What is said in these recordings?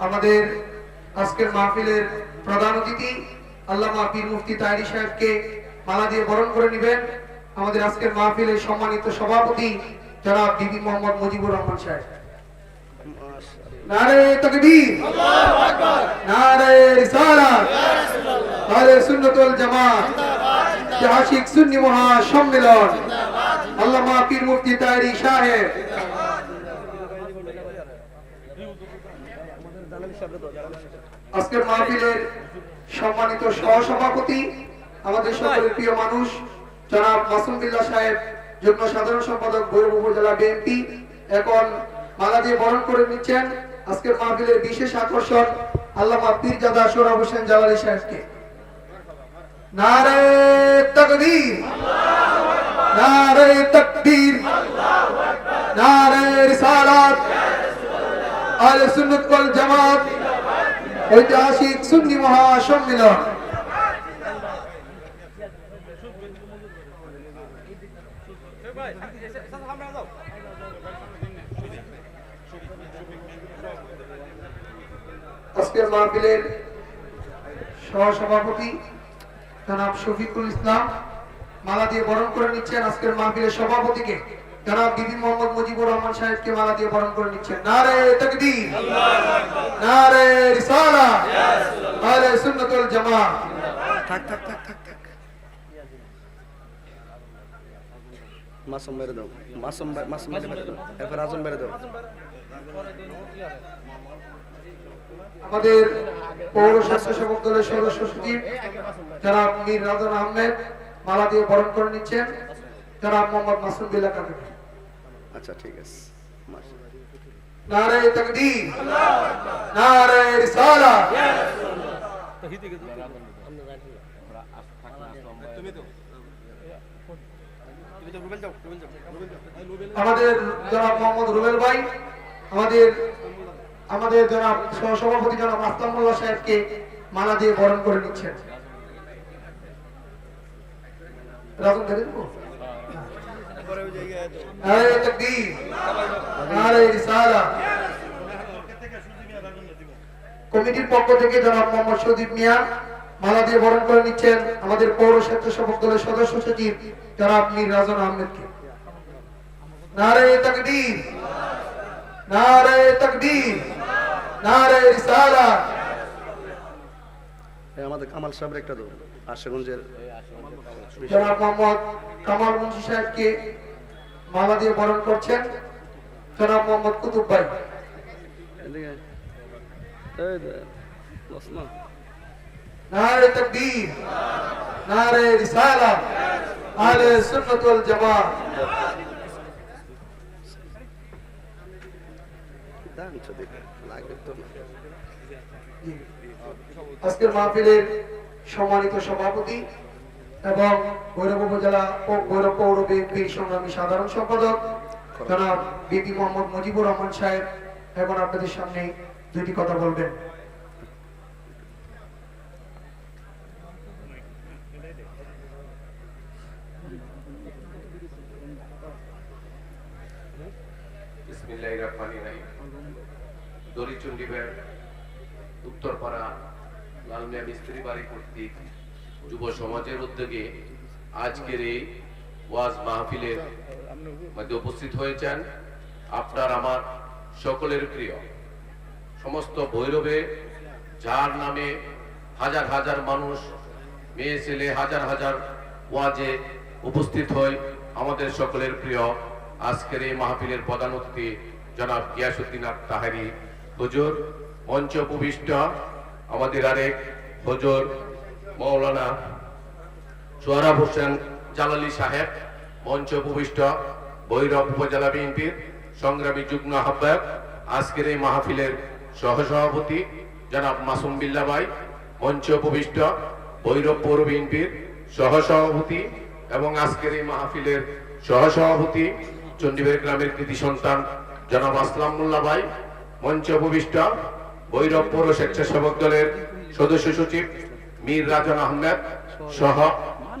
আমাদের আজকের মাহফিলের প্রধান অতিথি আল্লামা পীর মুফতি তাইরি সাহেবকে মালা দিয়ে বরণ করে নেবেন। আমাদের আজকের মাহফিলের সম্মানিত সভাপতি জনাব বিবি মোহাম্মদ মুজিবুর রহমান সাহেব। নারে তকবীর। নারে মুফতি তাইরি সাহেব। আজকের মাহফিলের সম্মানিত সহসভাপতি আমাদের সকলের প্রিয় মানুষ জনাব মাসুম বিল্লাহ সাহেব যুগ্ম সাধারণ সম্পাদক ভৈরব উপজেলা বিএনপি। এখন মালা দিয়ে বরণ করে নিচ্ছেন আজকের মাহফিলের বিশেষ আকর্ষণ আল্লামা পীরজাদা সোহরাব হোসেন জালালি সাহেবকে। নারে তকবীর। নারে তকবীর। নারে রিসালাত। আহলে সুন্নাত ওয়াল জামাত। ঐতিহাসিক সুন্নি মহাসম্মেলন। আজকের মাহফিলের সহসভাপতি জনাব শফিকুল ইসলাম মালা দিয়ে বরণ করে নিচ্ছেন আজকের মাহফিলের সভাপতিকে। জনাব বিবি মোহাম্মদ মুজিবুর রহমান সাহেবকে মালা দিয়ে বরণ করে নিচ্ছেন। নারে তকবীর নারে রিসালা আহলে সুন্নাতুল জামাত। থাক থাক থাক থাক থাক। মাসুম মেরে দাও মাসুম মাসুম মেরে দাও এরপর আজম মেরে দাও। আমাদের পৌর স্বেচ্ছাসেবক দলের সদস্য সচিব জনাব মীর রাজন আহমেদ মালা দিয়ে বরণ করে নিচ্ছেন। জনাব মোহাম্মদ মাসুম বিল্লাহ কাদের। আচ্ছা ঠিক আছে। মাস- নারে তকবীর নারে রিসালা। আমাদের জনাব মোহাম্মদ রুবেল ভাই, আমাদের আমাদের জনাব সহসভাপতি জনাব আসলামুল্লাহ সাহেবকে মালা দিয়ে বরণ করে নিচ্ছেন। রাজন ধরে দেবো? নারে তকবীর নারে রিসালা। কমিটির পক্ষ থেকে জনাব মোহাম্মদ সদীপ মিয়া মালা দিয়ে বরণ করে নিচ্ছেন আমাদের পৌর স্বেচ্ছাসেবক দলের সদস্য সচিব জনাব মীর রাজন আহমেদকে। নারে তকবীর নারে তকবীর নারে রিসালা। আমাদের কামাল সাহেবের একটা দাও আশেগঞ্জের জনাব মোহাম্মদ কামাল মুন্সি সাহেবকে মালা দিয়ে বরণ করছেন জনাব মোহাম্মদ কুতুব ভাই। নারে তকবীর নারে রিসালা আহলে সুন্নাত ওয়াল জামাত। আজকের মাহফিলের সম্মানিত সভাপতি এবং ভৈরব উপজেলা ভৈরব পৌর বিএনপির সংগ্রামী সাধারণ সম্পাদক, জনাব বিপি মোহাম্মদ মুজিবুর রহমান সাহেব। এখন আপনাদের সামনে দুইটি কথা বলবেন। ব্যাগ উত্তরপাড়া যুব সমাজের উদ্যোগে আজকের এই ওয়াজ মাহফিলের মধ্যে উপস্থিত হয়েছেন আপনার আমার সকলের প্রিয় সমস্ত ভৈরবে, যার নামে হাজার হাজার মানুষ, মেয়ে, ছেলে, হাজার হাজার ওয়াজে উপস্থিত হয় আমাদের সকলের প্রিয় আজকের এই মাহফিলের প্রধান অতিথি জনাব গিয়াসুদ্দিন তাহারি হুজুর, মঞ্চ উপবিষ্ট। আমাদের আরেক হজর মৌলানা সোহরাব হোসেন জালালি সাহেব, মঞ্চ উপবিষ্ট, ভৈরব উপজেলা বিএনপির সংগ্রামী যুগ্ম আহ্বায়ক, আজকের এই মাহফিলের সহসভাপতি জনাব মাসুম বিল্লা ভাই, মঞ্চ উপবিষ্ট, ভৈরব পৌর বিএনপির সহসভাপতি এবং আজকের এই মাহফিলের সহসভাপতি চণ্ডীবের গ্রামের কৃতি সন্তান জনাব আসলাম মোল্লা ভাই, মঞ্চ উপবিষ্ট ভৈরব পৌর স্বেচ্ছাসেবক দলের সদস্য সচিব মীর রাজন আহমেদ সহ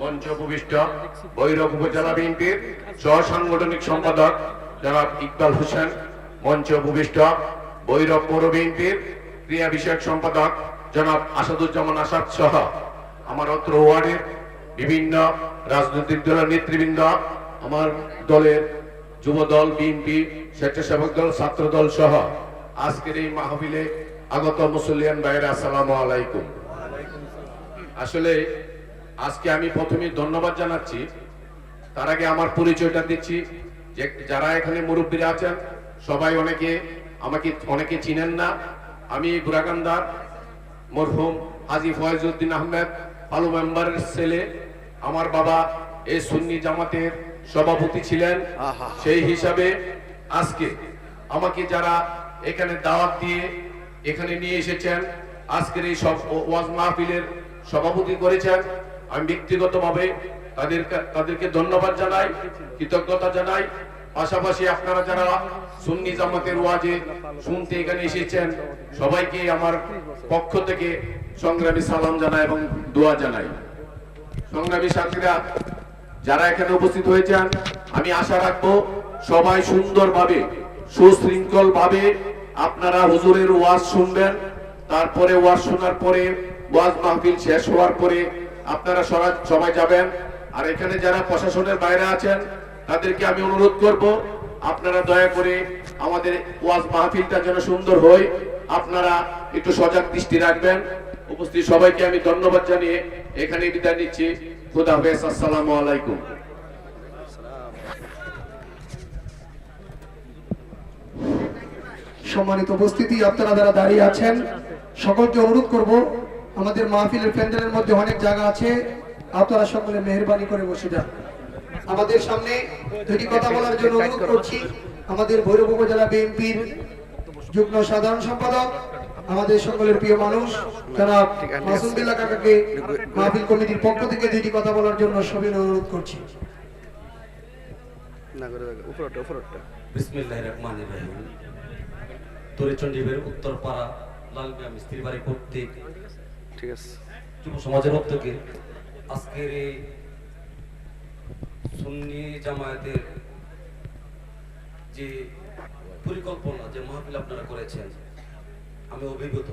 মঞ্চ উপবিষ্ট ভৈরব উপজেলা বিএনপির সহ সাংগঠনিক সম্পাদক জনাব ইকবাল হোসেন মঞ্চ উপবিষ্ট ভৈরব পৌর বিএনপির ক্রিয়া বিষয়ক সম্পাদক জনাব আসাদুজ্জামান আসাদ সহ আমার অত্র ওয়ার্ডের বিভিন্ন রাজনৈতিক দলের নেতৃবৃন্দ, আমার দলের যুব দল বিএনপি, স্বেচ্ছাসেবক দল ছাত্র দল সহ আজকের এই মাহফিলে আগত মুসলিয়ান ভাইরা আসসালামু আলাইকুম। আসলে আজকে আমি প্রথমে ধন্যবাদ জানাচ্ছি। তার আগে আমার পরিচয়টা দিচ্ছি যে যারা এখানে মুরব্বীরা আছেন সবাই অনেকে আমাকে অনেকে চিনেন না। আমি গুরাকান্দার মরহুম হাজি ফয়েজউদ্দিন আহমেদ আলু মেম্বারের ছেলে। আমার বাবা এই সুন্নি জামাতের সভাপতি ছিলেন। সেই হিসাবে আজকে আমাকে যারা এখানে দাওয়াত দিয়ে এখানে নিয়ে এসেছেন। আজকের এই সব ওয়াজ মাহফিলের সভাপতি করেছেন। আমি ব্যক্তিগতভাবে তাদের তাদেরকে ধন্যবাদ জানাই, কৃতজ্ঞতা জানাই। পাশাপাশি আপনারা যারা সুন্নি জামাতের ওয়াজে শুনতে এখানে এসেছেন, সবাইকে আমার পক্ষ থেকে সংগ্রামী সালাম জানাই এবং দোয়া জানাই। সংগ্রামী সাথীরা, যারা এখানে উপস্থিত হয়েছেন, আমি আশা রাখব সবাই সুন্দরভাবে সুশৃঙ্খল ভাবে আপনারা হুজুরের ওয়াজ শুনবেন, তারপরে ওয়াজ শোনার পরে, ওয়াজ মাহফিল শেষ হওয়ার পরে আপনারা সবাই যাবেন। আর এখানে যারা প্রশাসনের বাইরে আছেন, তাদেরকে আমি অনুরোধ করব, আপনারা দয়া করে আমাদের ওয়াজ মাহফিলটা যেন সুন্দর হয়। আপনারা একটু সজাগ দৃষ্টি রাখবেন। উপস্থিত সবাইকে আমি ধন্যবাদ জানিয়ে এখানে বিদায় নিচ্ছি। খুদা হাফেজ, আসসালামু আলাইকুম। সম্মানিত উপস্থিতি আপনারা যারা দাঁড়িয়ে আছেন সকলকে অনুরোধ করব আমাদের মাহফিলের প্যান্ডেলের মধ্যে অনেক জায়গা আছে আপনারা সকলে মেহরবানি করে বসে যান। আমাদের সামনে দুটি কথা বলার জন্য অনুরোধ করছি। আমাদের ভৈরব উপজেলা বিএনপির যুগ্ম সাধারণ সম্পাদক আমাদের সকলের প্রিয় মানুষ যারা মাসুম বিল্লাহ কাকাকে মাহফিল কমিটির পক্ষ থেকে দুটি কথা বলার জন্য সবিনয় অনুরোধ করছি। না করে উপরটা উপরটা। বিসমিল্লাহ রহমান রহিম। উত্তরপাড়া লালমিয়া মিস্ত্রি বাড়ি কর্তৃক ঠিক আছে। যুব সমাজের উদ্যোগে আজকের এই সুন্নি জামায়াতের যে পরিকল্পনা যে মাহফিল আপনারা করেছেন আমি অভিভূত।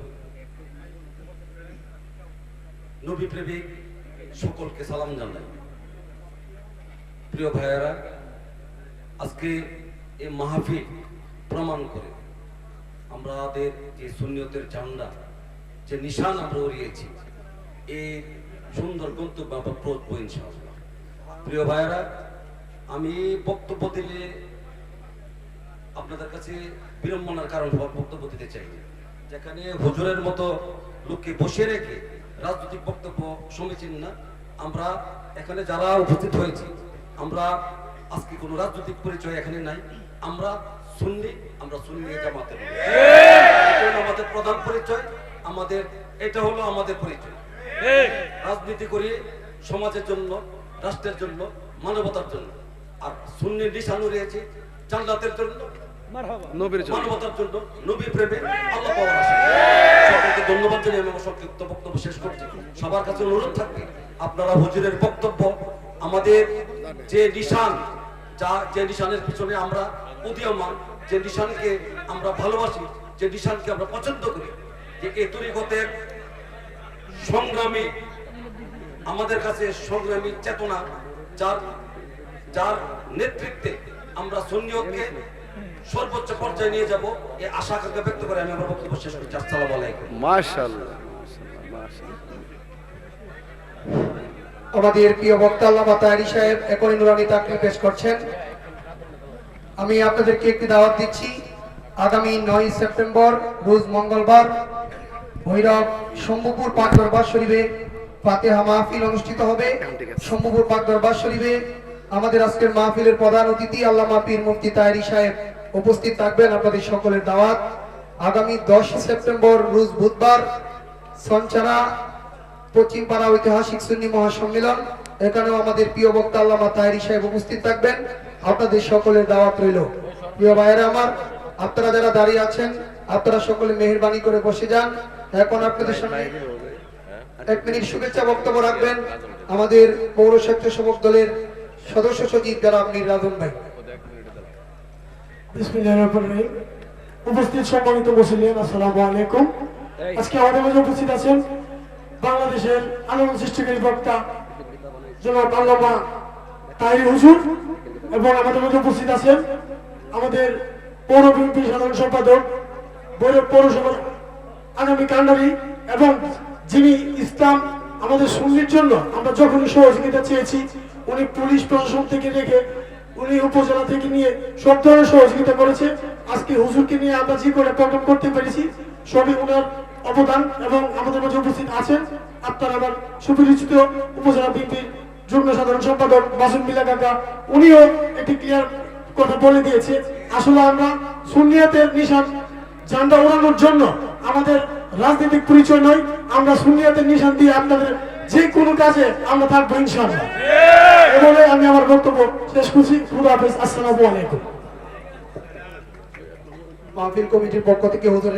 নবী প্রেমিক সকলকে সালাম জানাই। প্রিয় ভাইয়েরা আজকে এই মাহফিল প্রমাণ করে আমাদের যে সুন্নিয়তের ঝান্ডা যে নিশান আমরা উড়িয়েছি এই সুন্দর গন্তব্য আমরা পৌঁছবো ইনশাআল্লাহ। প্রিয় ভাইয়েরা, আমি বক্তব্য দিলে আপনাদের কাছে বিড়ম্বনার কারণ বক্তব্য দিতে চাই। যেখানে হুজুরের মতো লোককে বসে রেখে রাজনৈতিক বক্তব্য সমীচীন না, আমরা এখানে যারা উপস্থিত হয়েছি, আমরা আজকে কোনো রাজনৈতিক পরিচয় এখানে নাই, আমরা সুন্নি আমরা সুন্নি জামাতে এটা আমাদের প্রধান পরিচয় আমাদের এটা হলো আমাদের পরিচয়। রাজনীতি করি সমাজের জন্য রাষ্ট্রের জন্য মানবতার জন্য। আর সুন্নির নিশানু রয়েছে জান্নাতের জন্য জন্য। মানবতার জন্য নবী প্রেমে আল্লাহ পাওয়ার আশা। সকলকে ধন্যবাদ জানিয়ে আমি আমার সংক্ষিপ্ত বক্তব্য শেষ করছি। সবার কাছে অনুরোধ থাকবে আপনারা হুজুরের বক্তব্য আমাদের যে নিশান যা যে নিশানের পিছনে আমরা উদীয়মান যে নিশানকে আমরা ভালোবাসি যে নিশানকে আমরা পছন্দ করি যে এ তরিকতের সংগ্রামী আমাদের কাছে সংগ্রামী চেতনা যার যার নেতৃত্বে আমরা সুন্নিয়তকে সর্বোচ্চ পর্যায়ে নিয়ে যাব এই আশা আকাঙ্ক্ষা ব্যক্ত করে আমি আমার বক্তব্য শেষ করছি। আসসালামু আলাইকুম। মাশাআল্লাহ। আমাদের প্রিয় বক্তা আল্লামা তাহারি সাহেব এখনই নুরানি তাকলিম পেশ করছেন। আমি আপনাদেরকে একটি দাওয়াত দিচ্ছি। আগামী নয় সেপ্টেম্বর, রোজ মঙ্গলবার, ভৈরব শম্ভুপুর পাক দরবার শরীফে ফাতেহা মাহফিল অনুষ্ঠিত হবে। শম্ভুপুর পাক দরবার শরীফে আমাদের আজকের মাহফিলের প্রধান অতিথি আল্লামা পীর মুফতি তাহারি সাহেব উপস্থিত থাকবেন আপনাদের সকলের দাওয়াত। আগামী দশ সেপ্টেম্বর, রোজ বুধবার সঞ্চারা পশ্চিম পাড়া ঐতিহাসিক সুন্নি মহাসম্মেলন। এখানেও আমাদের প্রিয় বক্তা আল্লামা তাহেরি সাহেব উপস্থিত থাকবেন। আপনাদের সকলের দাওয়াত রইল। প্রিয় ভাইয়েরা আমার আপনারা যারা দাঁড়িয়ে আছেন আপনারা সকলে মেহরবানি করে বসে যান। এখন আপনাদের সামনে এক মিনিট শুভেচ্ছা বক্তব্য রাখবেন আমাদের পৌর স্বেচ্ছাসেবক দলের সদস্য সচিব জনাব মীর রাজন ভাই। বিসমিল্লাহির রহমানির রহিম। উপস্থিত সম্মানিত মুসলিম আসসালামু আলাইকুম। আজকে আমাদের মাঝে উপস্থিত আছেন বাংলাদেশের আন্দোলন সৃষ্টিকারী বক্তা জনাব আল্লামা তাহির হুজুর। এবং আমাদের মধ্যে উপস্থিত আছেন আমাদের পৌর বিএনপি সাধারণ সম্পাদক ভৈরব পৌরসভার আগামী কান্ডারি এবং যিনি ইসলাম আমাদের সুন্নির জন্য আমরা যখনই সহযোগিতা চেয়েছি, উনি পুলিশ প্রশাসন থেকে রেখে উনি উপজেলা থেকে নিয়ে সব ধরনের সহযোগিতা করেছে। আজকে হুজুরকে নিয়ে আমরা যে করে প্রোগ্রাম করতে পেরেছি, সবই ওনার অবদান এবং আমাদের মাঝে উপস্থিত আছেন। আপনার আমার সুপরিচিত উপজেলা বিএনপির যুগ্ম সাধারণ সম্পাদক বাসুন মিলা কাকা উনিও একটি ক্লিয়ার কথা বলে দিয়েছে। আসলে আমরা সুনিয়াতের নিশান ঝান্ডা ওড়ানোর জন্য আমাদের রাজনৈতিক পরিচয় নয় আমরা সুনিয়াতের নিশান দিয়ে আপনাদের যে কোনো কাজে আমরা থাকব ইনশাআল্লাহ। এভাবে আমি আমার বক্তব্য শেষ করছি। খুদা হাফেজ আসসালামু আলাইকুম। মাহফিল কমিটির পক্ষ থেকে হুজুরের